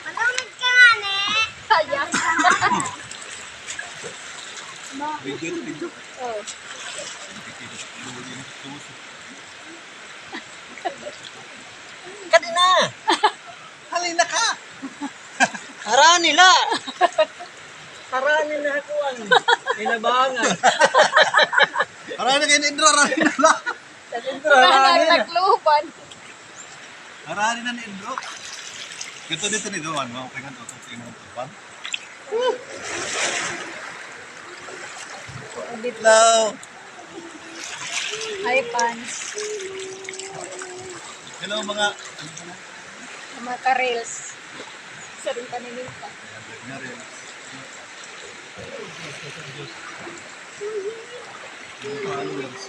Malunod ka nga, ne. Sayang. Video ito, video. Oh. Kadi na. Halina ka! Haraan nila. Haraan nila ako ang inabangan. Harani kayo ni Indro, harani na lang. Parang nagluban. Harani na ni Indro. Ito dito ni Doan, no? Kaya nga ito, ito yung tupan. Hello! Hi, pants. Hello mga... Mga ka-reels. Sa rin paningin pa. Nga rin. Mga followers.